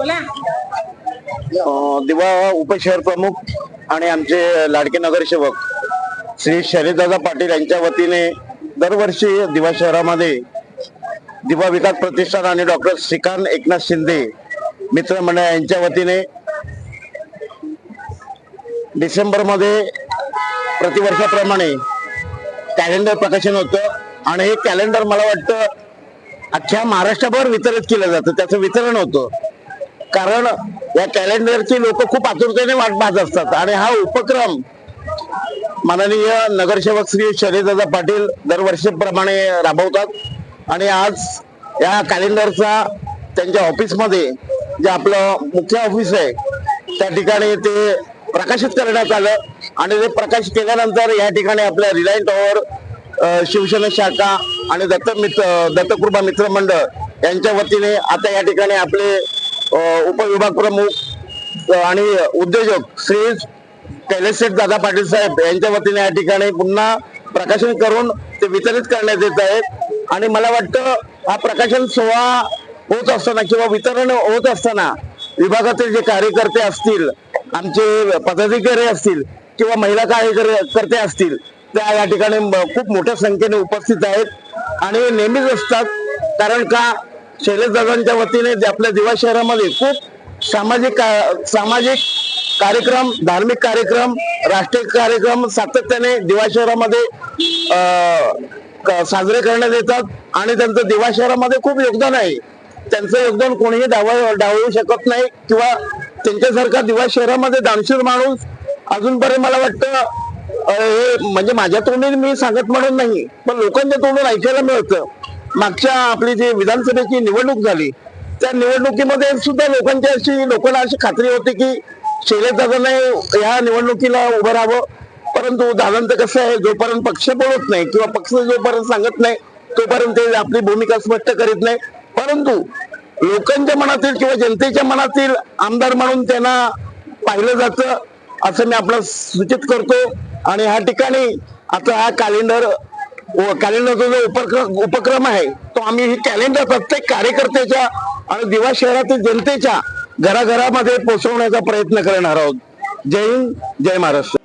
बोला. दिवा उपशहर प्रमुख आणि आमचे लाडके नगरसेवक श्री शैलेशदादा पाटील यांच्या वतीने दरवर्षी दिवा शहरामध्ये दिवा विकास प्रतिष्ठान आणि डॉक्टर श्रीकांत एकनाथ शिंदे मित्रमंडळ यांच्या वतीने डिसेंबरमध्ये प्रतिवर्षाप्रमाणे कॅलेंडर प्रकाशन होतं आणि हे कॅलेंडर मला वाटतं अख्ख्या महाराष्ट्रभर वितरित केलं जातं. त्याचं वितरण होतं. कारण या कॅलेंडरची लोक खूप आतुरतेने वाट पाहत असतात. आणि हा उपक्रम माननीय नगरसेवक श्री शैलेशदादा पाटील दरवर्षीप्रमाणे राबवतात. आणि आज या कॅलेंडरचा त्यांच्या ऑफिसमध्ये जे आपलं मुख्य ऑफिस आहे त्या ठिकाणी ते प्रकाशित करण्यात आलं. आणि ते प्रकाशित केल्यानंतर या ठिकाणी आपल्या रिलायन्स टॉवर शिवसेना शाखा आणि दत्त मित्र दत्तकृपा मित्र मंडळ यांच्या वतीने आता या ठिकाणी आपले उपविभाग प्रमुख आणि उद्योजक श्री कैलेशेठ दादा पाटील साहेब यांच्या वतीने या ठिकाणी पुन्हा प्रकाशन करून ते वितरित करण्यात येत आहेत. आणि मला वाटतं हा प्रकाशन सोहळा होत असताना किंवा वितरण होत असताना विभागातील जे कार्यकर्ते असतील आमचे पदाधिकारी असतील किंवा महिला कार्यकर्ते असतील त्या या ठिकाणी म- खूप मोठ्या संख्येने उपस्थित आहेत. आणि नेहमीच असतात. कारण का? शैलेशदादांच्या वतीने जे आपल्या दिवा शहरामध्ये खूप सामाजिक का- सामाजिक कार्यक्रम धार्मिक कार्यक्रम राष्ट्रीय कार्यक्रम सातत्याने दिवा शहरामध्ये क- साजरे करण्यात येतात आणि त्यांचं दिवा शहरामध्ये खूप योगदान आहे. त्यांचं योगदान कोणीही डावळ डावळू शकत नाही किंवा त्यांच्यासारखा दिवा शहरामध्ये दानशूर माणूस अजूनपर्यंत मला वाटतं हे म्हणजे माझ्या तोंडून मी सांगत म्हणून नाही पण लोकांच्या तोंडून ऐकायला मिळतं. मागच्या आपली जी विधानसभेची निवडणूक झाली त्या निवडणुकीमध्ये सुद्धा लोकांची अशी लोकांना अशी खात्री होती की शैलेश दादाने ह्या निवडणुकीला उभं राहावं. परंतु दादांचं कसं आहे जोपर्यंत पक्ष बोलत नाही किंवा पक्ष जोपर्यंत सांगत नाही तोपर्यंत ते आपली भूमिका स्पष्ट करीत नाही. परंतु लोकांच्या मनातील किंवा जनतेच्या मनातील आमदार म्हणून त्यांना पाहिलं जातं असं मी आपलं सूचित करतो. आणि ह्या ठिकाणी आता हा कॅलेंडर कॅलेंडरचा जो उपक्रम उपक्रम आहे तो आम्ही ही कॅलेंडर प्रत्येक कार्यकर्त्याच्या आणि दिवा शहरातील जनतेच्या घराघरामध्ये पोहोचवण्याचा प्रयत्न करणार आहोत. जय हिंद जय महाराष्ट्र.